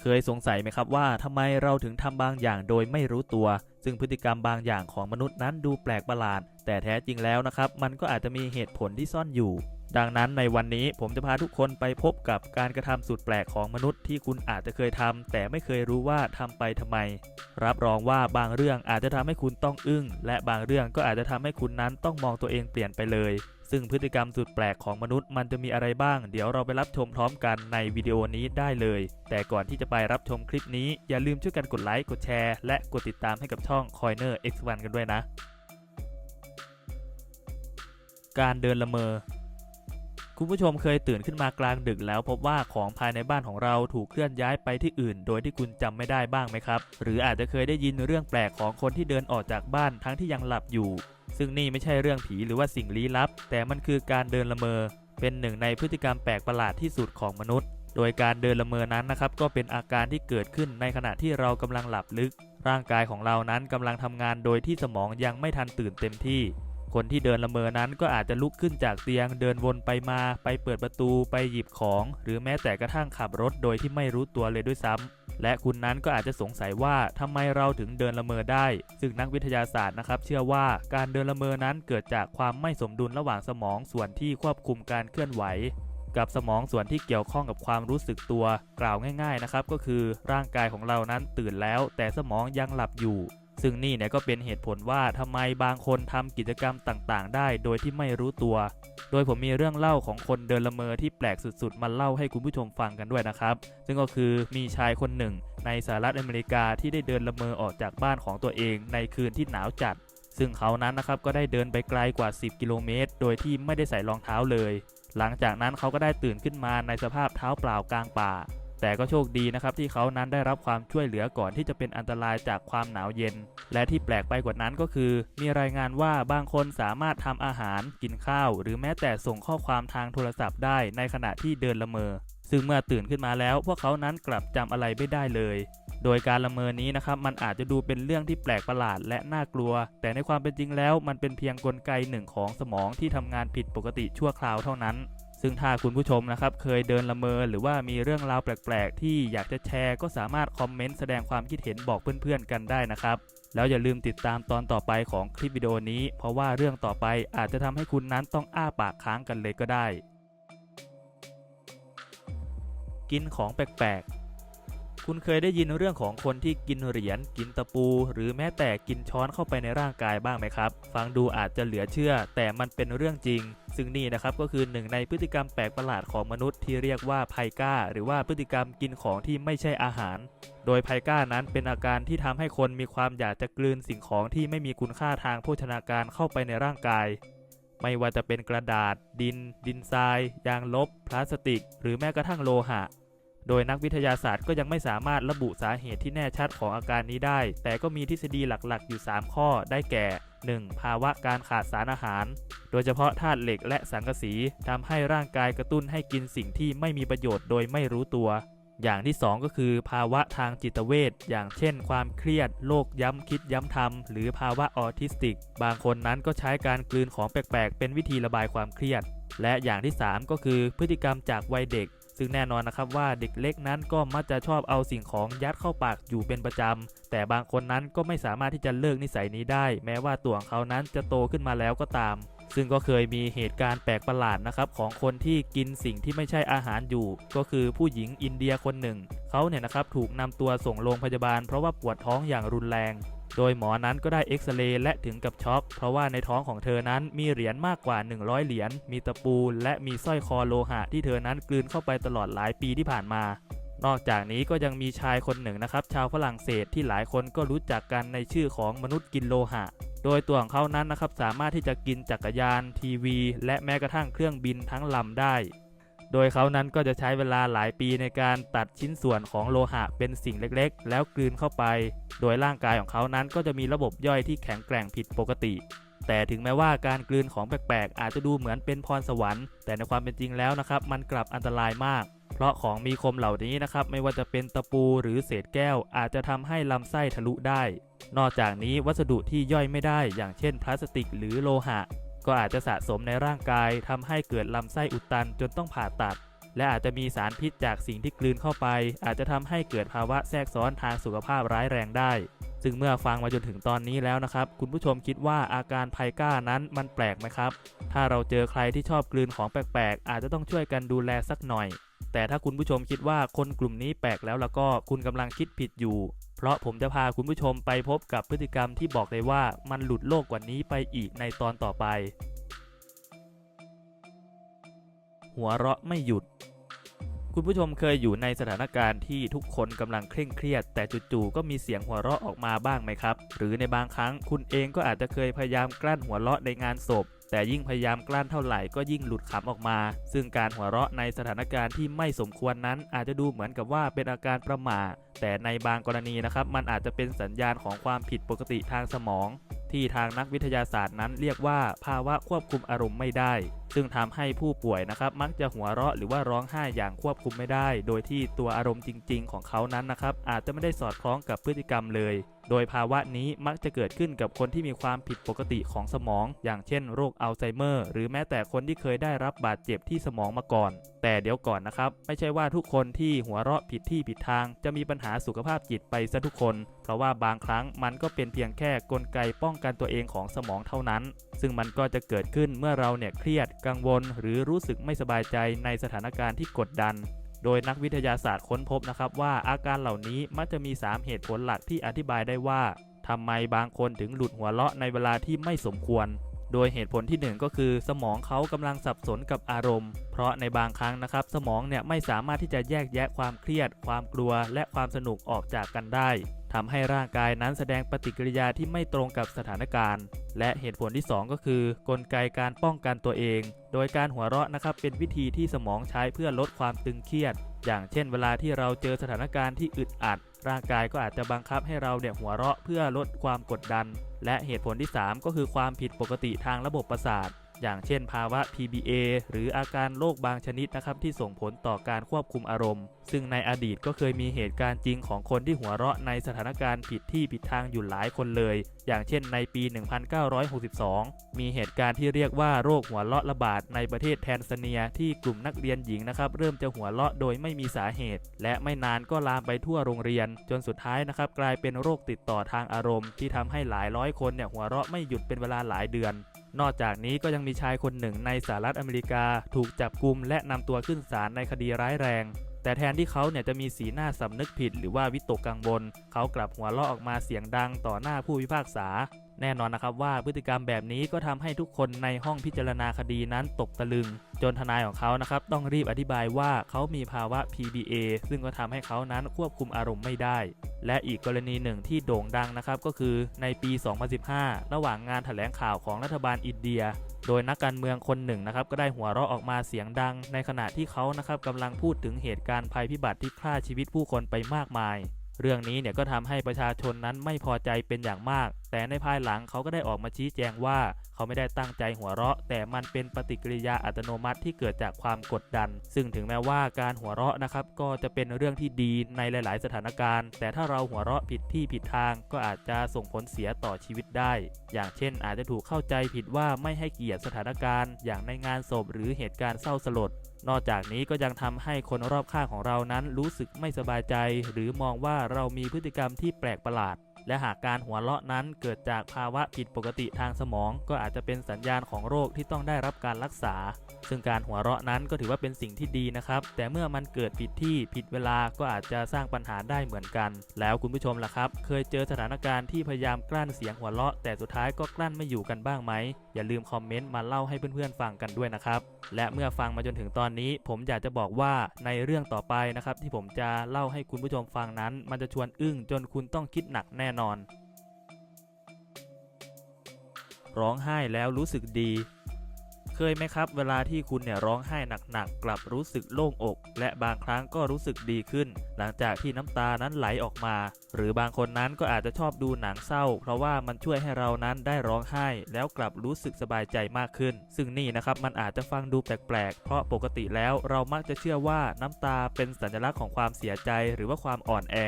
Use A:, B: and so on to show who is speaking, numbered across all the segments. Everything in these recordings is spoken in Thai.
A: เคยสงสัยไหมครับว่าทำไมเราถึงทำบางอย่างโดยไม่รู้ตัว ซึ่งพฤติกรรมบางอย่างของมนุษย์นั้นดูแปลกประหลาด แต่แท้จริงแล้วนะครับ มันก็อาจจะมีเหตุผลที่ซ่อนอยู่ ดังนั้นในวันนี้ผมจะพาทุกคนไปพบกับการกระทำสุดแปลกของมนุษย์ที่คุณอาจจะเคยทำแต่ไม่เคยรู้ว่าทำไปทำไม รับรองว่าบางเรื่องอาจจะทำให้คุณต้องอึ้ง และบางเรื่องก็อาจจะทำให้คุณนั้นต้องมองตัวเองเปลี่ยนไปเลย ซึ่งพฤติกรรมสุดแปลกของมนุษย์มันจะมีอะไรบ้าง เดี๋ยวเราไปรับชมพร้อมกันในวิดีโอนี้ได้เลย แต่ก่อนที่จะไปรับชมคลิปนี้อย่าลืมช่วยกันกดไลค์กดแชร์และกดติดตามให้กับช่อง Coiner X1 กันด้วยนะ การเดินละเมอ คุณผู้ชมเคยตื่นขึ้นมากลางดึกแล้วพบว่าของภายในบ้านของเราถูกเคลื่อนย้ายไปที่อื่น โดยที่คุณจำไม่ได้บ้างไหมครับ หรืออาจจะเคยได้ยินเรื่องแปลกของคนที่เดินออกจากบ้านทั้งที่ยังหลับอยู่ ซึ่งนี่ไม่ใช่เรื่องผีหรือว่าสิ่งลี้ลับ แต่มันคือการเดินละเมอ เป็นหนึ่งในพฤติกรรมแปลกประหลาดที่สุดของมนุษย์ โดยการเดินละเมอนั้นนะครับก็เป็นอาการที่เกิดขึ้นในขณะที่เรากำลังหลับลึก ร่างกายของเรานั้นกำลังทำงานโดยที่สมองยังไม่ทันตื่นเต็มที่ คนที่เดินละเมอนั้นก็อาจจะลุกขึ้นจากเตียงเดินวนไปมาไปเปิดประตูไปหยิบของ หรือแม้แต่กระทั่งขับรถโดยที่ไม่รู้ตัวเลยด้วยซ้ำและคุณนั้นก็อาจจะสงสัยว่าทำไมเราถึงเดินละเมอได้ ซึ่งนักวิทยาศาสตร์นะครับ เชื่อว่าการเดินละเมอนั้นเกิดจากความไม่สมดุลระหว่างสมองส่วนที่ควบคุมการเคลื่อนไหวกับสมองส่วนที่เกี่ยวข้องกับความรู้สึกตัว กล่าวง่าย ๆนะครับ ก็คือร่างกายของเรานั้นตื่นแล้ว แต่สมองยังหลับอยู่ ซึ่งนี่เนี่ยก็เป็นเหตุผลว่าทำไมบางคนทำกิจกรรมต่างๆ ได้โดยที่ไม่รู้ตัว โดยผมมีเรื่องเล่าของคนเดินละเมอที่แปลกสุดๆ มาเล่าให้คุณผู้ชมฟังกันด้วยนะครับ ซึ่งก็คือมีชายคนหนึ่ง ในสหรัฐอเมริกาที่ได้เดินละเมอออกจากบ้านของตัวเอง ในคืนที่หนาวจัด ซึ่งเขานั้นนะครับก็ได้เดินไปไกลกว่า 10 กิโลเมตร โดยที่ไม่ได้ใส่รองเท้าเลย หลังจากนั้นเขาก็ได้ตื่นขึ้นมาในสภาพเท้าเปล่ากลางป่า แต่ก็โชคดีนะครับที่เขานั้นได้รับความช่วยเหลือก่อนที่จะเป็นอันตรายจากความหนาวเย็น และที่แปลกไปกว่านั้นก็คือ มีรายงานว่าบางคนสามารถทำอาหาร กินข้าว หรือแม้แต่ส่งข้อความทางโทรศัพท์ได้ในขณะที่เดินละเมอ ซึ่งเมื่อตื่นขึ้นมาแล้ว พวกเขานั้นกลับจำอะไรไม่ได้เลย โดยการละเมอนี้นะครับมันอาจจะดูเป็นเรื่องที่แปลกประหลาดและน่ากลัว แต่ในความเป็นจริงแล้วมันเป็นเพียงกลไกหนึ่งของสมองที่ทำงานผิดปกติชั่วคราวเท่านั้น ซึ่งถ้าคุณผู้ชมนะครับเคยเดินละเมอหรือว่ามีเรื่องราวแปลกๆ ที่อยากจะแชร์ก็สามารถคอมเมนต์แสดงความคิดเห็นบอกเพื่อนๆกันได้นะครับ แล้วอย่าลืมติดตามตอนต่อไปของคลิปวิดีโอนี้ เพราะว่าเรื่องต่อไปอาจจะทำให้คุณนั้นต้องอ้าปากค้างกันเลยก็ได้ กินของแปลกๆ คุณเคยได้ยินเรื่องของคนที่กินเหรียญกินตะปู หรือแม้แต่กินช้อนเข้าไปในร่างกายบ้างไหมครับ ฟังดูอาจจะเหลือเชื่อ แต่มันเป็นเรื่องจริง ซึ่งนี่นะครับก็คือหนึ่งในพฤติกรรมแปลกประหลาดของมนุษย์ที่เรียกว่าไพก้า หรือว่าพฤติกรรมกินของที่ไม่ใช่อาหาร โดยไพก้านั้นเป็นอาการที่ทำให้คนมีความอยากจะกลืนสิ่งของที่ไม่มีคุณค่าทางโภชนาการเข้าไปในร่างกายไม่ว่าจะเป็นกระดาษ ดิน ดินทราย ยางลบ พลาสติก หรือแม้กระทั่งโลหะ โดยนักวิทยาศาสตร์ก็ยังไม่สามารถระบุสาเหตุที่แน่ชัดของอาการนี้ได้ แต่ก็มีทฤษฎีหลักๆ อยู่ 3 ข้อได้แก่ 1. ภาวะการขาดสารอาหาร โดยเฉพาะธาตุเหล็กและสังกะสีทำให้ร่างกายกระตุ้นให้กินสิ่งที่ไม่มีประโยชน์โดยไม่รู้ตัว อย่างที่ 2 ก็คือภาวะทางจิตเวชอย่างเช่น ความเครียดโรคย้ำคิดย้ำทำหรือภาวะออทิสติก บางคนนั้นก็ใช้การกลืนของแปลกๆ เป็นวิธีระบายความเครียด และอย่างที่ 3 ก็คือพฤติกรรมจากวัยเด็ก ซึ่งแน่นอนนะครับว่าเด็กเล็กนั้นก็มักจะชอบเอาสิ่งของยัดเข้าปากอยู่เป็นประจำ แต่บางคนนั้นก็ไม่สามารถที่จะเลิกนิสัยนี้ได้ แม้ว่าตัวของเขานั้นจะโตขึ้นมาแล้วก็ตาม ซึ่งก็เคยมีเหตุการณ์แปลกประหลาดนะครับของคนที่กินสิ่งที่ไม่ใช่อาหารอยู่ ก็คือผู้หญิงอินเดียคนหนึ่ง เขาเนี่ยนะครับถูกนำตัวส่งโรงพยาบาลเพราะว่าปวดท้องอย่างรุนแรง โดยหมอนั้นก็ได้เอ็กซเรย์และถึงกับช็อก เพราะว่าในท้องของเธอนั้นมีเหรียญมากกว่า 100 เหรียญ มีตะปู และมีสร้อยคอโลหะที่เธอนั้นกลืนเข้าไปตลอดหลายปีที่ผ่านมานอกจากนี้ก็ยังมีชายคนหนึ่งนะครับ ชาวฝรั่งเศสที่หลายคนก็รู้จักกันในชื่อของมนุษย์กินโลหะ โดยตัวของเขานั้นนะครับสามารถที่จะกินจักรยาน ทีวี และแม้กระทั่งเครื่องบินทั้งลำได้ โดยเขานั้นก็จะใช้เวลาหลายปีในการตัดชิ้นส่วนของโลหะเป็นสิ่งเล็กๆ แล้วกลืนเข้าไป โดยร่างกายของเขานั้นก็จะมีระบบย่อยที่แข็งแกร่งผิดปกติ แต่ถึงแม้ว่าการกลืนของแปลกๆ อาจจะดูเหมือนเป็นพรสวรรค์ แต่ในความเป็นจริงแล้วนะครับมันกลับอันตรายมาก เพราะของมีคมเหล่านี้นะครับไม่ว่าจะเป็นตะปูหรือเศษแก้ว อาจจะทำให้ลำไส้ทะลุได้ นอกจากนี้วัสดุที่ย่อยไม่ได้ อย่างเช่น พลาสติกหรือโลหะ ก็อาจจะสะสมในร่างกายทำให้เกิดลำไส้อุดตันจนต้องผ่าตัด และอาจจะมีสารพิษจากสิ่งที่กลืนเข้าไป อาจจะทำให้เกิดภาวะแทรกซ้อนทางสุขภาพร้ายแรงได้ ซึ่งเมื่อฟังมาจนถึงตอนนี้แล้วนะครับ คุณผู้ชมคิดว่าอาการไพก้านั้นมันแปลกไหมครับ ถ้าเราเจอใครที่ชอบกลืนของแปลกๆ อาจจะต้องช่วยกันดูแลสักหน่อยแต่ถ้าคุณผู้ชมคิดว่าคนกลุ่มนี้แปลกแล้วแล้วก็คุณกำลังคิดผิดอยู่ เพราะผมจะพาคุณผู้ชมไปพบกับพฤติกรรมที่บอกเลยว่ามันหลุดโลกกว่านี้ไปอีกในตอนต่อไป หัวเราะไม่หยุด คุณผู้ชมเคยอยู่ในสถานการณ์ที่ทุกคนกำลังเคร่งเครียด แต่จู่ๆก็มีเสียงหัวเราะออกมาบ้างไหมครับ หรือในบางครั้งคุณเองก็อาจจะเคยพยายามกลั้นหัวเราะในงานศพ แต่ยิ่งพยายามกลั้นเท่าไหร่ก็ยิ่งหลุดขำออกมา ซึ่งการหัวเราะในสถานการณ์ที่ไม่สมควรนั้น อาจจะดูเหมือนกับว่าเป็นอาการประหม่าแต่ในบางกรณีนะครับมันอาจจะเป็นสัญญาณของความผิดปกติทางสมอง ที่ทางนักวิทยาศาสตร์นั้นเรียกว่าภาวะควบคุมอารมณ์ไม่ได้ ซึ่งทำให้ผู้ป่วยนะครับมักจะหัวเราะหรือว่าร้องไห้อย่างควบคุมไม่ได้ โดยที่ตัวอารมณ์จริง ๆ ของเขานั้นนะครับอาจจะไม่ได้สอดคล้องกับพฤติกรรมเลย โดยภาวะนี้มักจะเกิดขึ้นกับคนที่มีความผิดปกติของสมอง อย่างเช่นโรคอัลไซเมอร์ หรือแม้แต่คนที่เคยได้รับบาดเจ็บที่สมองมาก่อน แต่เดี๋ยวก่อนนะครับ ไม่ใช่ว่าทุกคนที่หัวเราะผิดที่ผิดทาง จะมีปัญหาสุขภาพจิตไปซะทุกคน เพราะว่าบางครั้งมันก็เป็นเพียงแค่กลไกป้องกันตัวเองของสมองเท่านั้น ซึ่งมันก็จะเกิดขึ้นเมื่อเราเนี่ยเครียดกังวล หรือรู้สึกไม่สบายใจในสถานการณ์ที่กดดัน โดยนักวิทยาศาสตร์ค้นพบนะครับว่าอาการเหล่านี้มักจะมี 3 เหตุผลหลักที่อธิบายได้ว่าทำไมบางคนถึงหลุดหัวเราะในเวลาที่ไม่สมควร โดยเหตุผลที่ 1 ก็คือ สมองเขากำลังสับสนกับอารมณ์ เพราะในบางครั้งนะครับ สมองเนี่ยไม่สามารถที่จะแยกแยะความเครียด ความกลัว และความสนุกออกจากกันได้ ทำให้ร่างกายนั้นแสดงปฏิกิริยาที่ไม่ตรงกับสถานการณ์ และเหตุผลที่ 2 ก็คือ กลไกการป้องกันตัวเอง โดยการหัวเราะนะครับเป็นวิธีที่สมองใช้เพื่อลดความตึงเครียด อย่างเช่น เวลาที่เราเจอสถานการณ์ที่อึดอัด ร่างกายก็อาจจะบังคับให้เราเนี่ยหัวเราะเพื่อลดความกดดัน และเหตุผลที่ 3 ก็คือความผิดปกติทางระบบประสาท อย่างเช่นภาวะ PBA หรืออาการโรคบางชนิดนะครับที่ส่งผลต่อการควบคุมอารมณ์ ซึ่งในอดีตก็เคยมีเหตุการณ์จริงของคนที่หัวเราะในสถานการณ์ผิดที่ผิดทางอยู่หลายคนเลย อย่างเช่นในปี 1962 มีเหตุการณ์ที่เรียกว่าโรคหัวเราะระบาดในประเทศแทนซาเนียที่กลุ่มนักเรียนหญิงนะครับเริ่มจะหัวเราะโดยไม่มีสาเหตุ และไม่นานก็ลามไปทั่วโรงเรียน จนสุดท้ายนะครับกลายเป็นโรคติดต่อทางอารมณ์ ที่ทำให้หลายร้อยคนเนี่ยหัวเราะไม่หยุดเป็นเวลาหลายเดือน นอกจากนี้ก็ยังมีชายคนหนึ่งในสหรัฐอเมริกา ถูกจับกุมและนำตัวขึ้นศาลในคดีร้ายแรง แต่แทนที่เขาเนี่ยจะมีสีหน้าสำนึกผิด หรือว่าวิตกกังวล เขากลับหัวเราะออกมาเสียงดังต่อหน้าผู้พิพากษา แน่นอนนะครับว่าพฤติกรรมแบบนี้ก็ทำให้ทุกคนในห้องพิจารณาคดีนั้นตกตะลึง จนทนายของเขานะครับต้องรีบอธิบายว่าเขามีภาวะ PBA ซึ่งก็ทำให้เขานั้นควบคุมอารมณ์ไม่ได้ และอีกกรณีหนึ่งที่โด่งดังนะครับก็คือในปี 2015 ระหว่างงานถแถลงข่าวของรัฐบาลอินเดียโดยนักการเมืองคนหนึ่งนะครับก็ได้หัวเราะออกมาเสียงดัง ในขณะที่เขานะครับกำลังพูดถึงเหตุการณ์ภัยพิบัติที่ฆ่าชีวิตผู้คนไปมากมาย เรื่องนี้เนี่ยก็ทำให้ประชาชนนั้นไม่พอใจเป็นอย่างมาก แต่ในภายหลังเขาก็ได้ออกมาชี้แจงว่า เขาไม่ได้ตั้งใจหัวเราะ แต่มันเป็นปฏิกิริยาอัตโนมัติที่เกิดจากความกดดัน ซึ่งถึงแม้ว่าการหัวเราะนะครับก็จะเป็นเรื่องที่ดีในหลาย ๆ สถานการณ์ แต่ถ้าเราหัวเราะผิดที่ผิดทาง ก็อาจจะส่งผลเสียต่อชีวิตได้ อย่างเช่น อาจจะถูกเข้าใจผิดว่าไม่ให้เกียรติสถานการณ์ อย่างในงานศพหรือเหตุการณ์เศร้าสลดนอกจากนี้ก็ยังทำให้คนรอบข้างของเรานั้นรู้สึกไม่สบายใจ หรือมองว่าเรามีพฤติกรรมที่แปลกประหลาด และหากการหัวเราะนั้นเกิดจากภาวะผิดปกติทางสมอง ก็อาจจะเป็นสัญญาณของโรคที่ต้องได้รับการรักษา ซึ่งการหัวเราะนั้นก็ถือว่าเป็นสิ่งที่ดีนะครับ แต่เมื่อมันเกิดผิดที่ผิดเวลาก็อาจจะสร้างปัญหาได้เหมือนกัน แล้วคุณผู้ชมล่ะครับ เคยเจอสถานการณ์ที่พยายามกลั้นเสียงหัวเราะ แต่สุดท้ายก็กลั้นไม่อยู่กันบ้างไหมอย่าลืมคอมเมนต์มาเล่าให้เพื่อนๆฟังกันด้วยนะครับและเมื่อฟังมาจนถึงตอนนี้ ผมอยากจะบอกว่าในเรื่องต่อไปนะครับที่ผมจะเล่าให้คุณผู้ชมฟังนั้น มันจะชวนอึ้งจนคุณต้องคิดหนักแน่นอน ร้องไห้แล้วรู้สึกดี เคยไหมครับ เวลาที่คุณเนี่ยร้องไห้หนักๆกลับรู้สึกโล่งอก และบางครั้งก็รู้สึกดีขึ้น หลังจากที่น้ำตานั้นไหลออกมา หรือบางคนนั้นก็อาจจะชอบดูหนังเศร้า เพราะว่ามันช่วยให้เรานั้นได้ร้องไห้ แล้วกลับรู้สึกสบายใจมากขึ้น ซึ่งนี่นะครับมันอาจจะฟังดูแปลกๆ เพราะปกติแล้วเรามักจะเชื่อว่าน้ำตาเป็นสัญลักษณ์ของความเสียใจหรือว่าความอ่อนแอ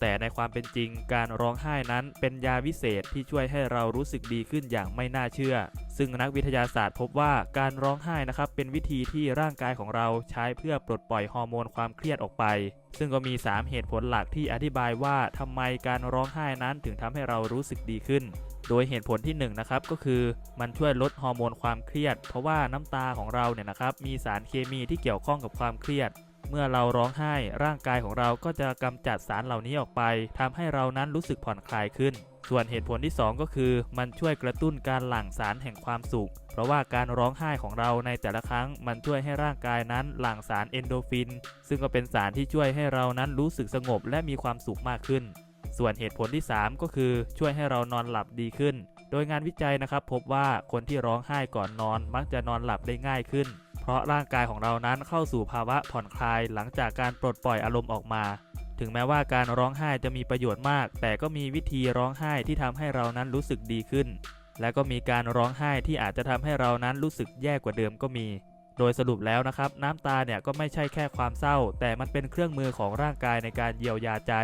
A: แต่ในความเป็นจริงการร้องไห้นั้นเป็นยาวิเศษที่ช่วยให้เรารู้สึกดีขึ้นอย่างไม่น่าเชื่อ ซึ่งนักวิทยาศาสตร์พบว่าการร้องไห้นะครับเป็นวิธีที่ร่างกายของเราใช้เพื่อปลดปล่อยฮอร์โมนความเครียดออกไป ซึ่งก็มี 3 เหตุผลหลักที่อธิบายว่าทำไมการร้องไห้นั้นถึงทำให้เรารู้สึกดีขึ้นโดยเหตุผลที่1นงนะครับก็คือมันช่วยลดฮอร์โมนความเครียด เพราะว่าน้ำตาของเราเนี่ยนะครับมีสารเคมีที่เกี่ยวข้องกับความเครียด เมื่อเราร้องไห้ร่างกายของเราก็จะกำจัดสารเหล่านี้ออกไปทำให้เรานั้นรู้สึกผ่อนคลายขึ้น ส่วนเหตุผลที่ 2 ก็คือ มันช่วยกระตุ้นการหลั่งสารแห่งความสุข เพราะว่าการร้องไห้ของเราในแต่ละครั้ง มันช่วยให้ร่างกายนั้นหลั่งสารเอนโดฟิน ซึ่งก็เป็นสารที่ช่วยให้เรานั้นรู้สึกสงบและมีความสุขมากขึ้น ส่วนเหตุผลที่ 3 ก็คือช่วยให้เรานอนหลับดีขึ้น โดยงานวิจัยนะครับพบว่าคนที่ร้องไห้ก่อนนอนมักจะนอนหลับได้ง่ายขึ้น ราะร่างกายของเรานั้นเข้าสู่ภาวะผ่อนคลายหลังจากการปลดปล่อยอารมณ์ออกมา ถึงแม้ว่าการร้องไห้จะมีประโยชน์มาก แต่ก็มีวิธีร้องไห้ที่ทำให้เรานั้นรู้สึกดีขึ้น และก็มีการร้องไห้ที่อาจจะทำให้เรานั้นรู้สึกแย่กว่าเดิมก็มี โดยสรุปแล้วนะครับ น้ำตาเนี่ยก็ไม่ใช่แค่ความเศร้า แต่มันเป็นเครื่องมือของร่างกายในการเยียวยาใจ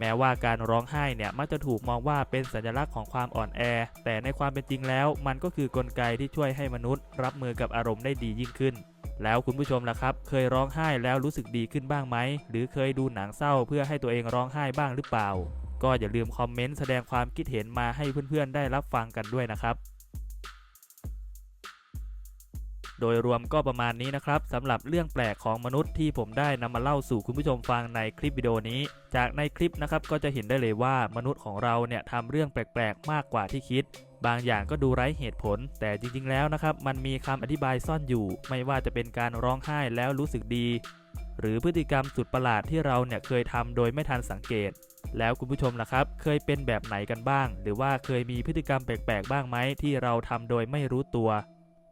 A: แม้ว่าการร้องไห้เนี่ยมักจะถูกมองว่าเป็นสัญลักษณ์ของความอ่อนแอ แต่ในความเป็นจริงแล้ว มันก็คือกลไกที่ช่วยให้มนุษย์ รับมือกับอารมณ์ได้ดียิ่งขึ้น แล้วคุณผู้ชมล่ะครับ เคยร้องไห้แล้วรู้สึกดีขึ้นบ้างไหม หรือเคยดูหนังเศร้าเพื่อให้ตัวเองร้องไห้บ้างหรือเปล่า ก็อย่าลืมคอมเมนต์แสดงความคิดเห็นมาให้เพื่อนๆได้รับฟังกันด้วยนะครับ โดยรวมก็ประมาณนี้นะครับสำหรับเรื่องแปลกของมนุษย์ที่ผมได้นำมาเล่าสู่คุณผู้ชมฟังในคลิปวิดีโอนี้ จากในคลิปนะครับก็จะเห็นได้เลยว่ามนุษย์ของเราเนี่ยทำเรื่องแปลกๆ มากกว่าที่คิด บางอย่างก็ดูไร้เหตุผล แต่จริงๆแล้วนะครับมันมีคำอธิบายซ่อนอยู่ ไม่ว่าจะเป็นการร้องไห้แล้วรู้สึกดี หรือพฤติกรรมสุดประหลาดที่เราเนี่ยเคยทำโดยไม่ทันสังเกตแล้วคุณผู้ชมล่ะครับ เคยเป็นแบบไหนกันบ้าง หรือว่าเคยมีพฤติกรรมแปลกๆ บ้างไหมที่เราทำโดยไม่รู้ตัว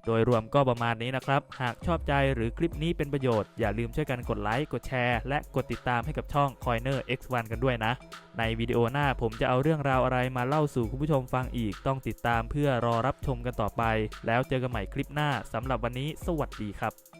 A: โดยรวมก็ประมาณนี้นะครับ หากชอบใจหรือคลิปนี้เป็นประโยชน์ อย่าลืมช่วยกันกดไลค์กดแชร์ และกดติดตามให้กับช่อง Coiner X1 กันด้วยนะ ในวิดีโอหน้าผมจะเอาเรื่องราวอะไรมาเล่าสู่คุณผู้ชมฟังอีก ต้องติดตามเพื่อรอรับชมกันต่อไป แล้วเจอกันใหม่คลิปหน้าสำหรับวันนี้ สวัสดีครับ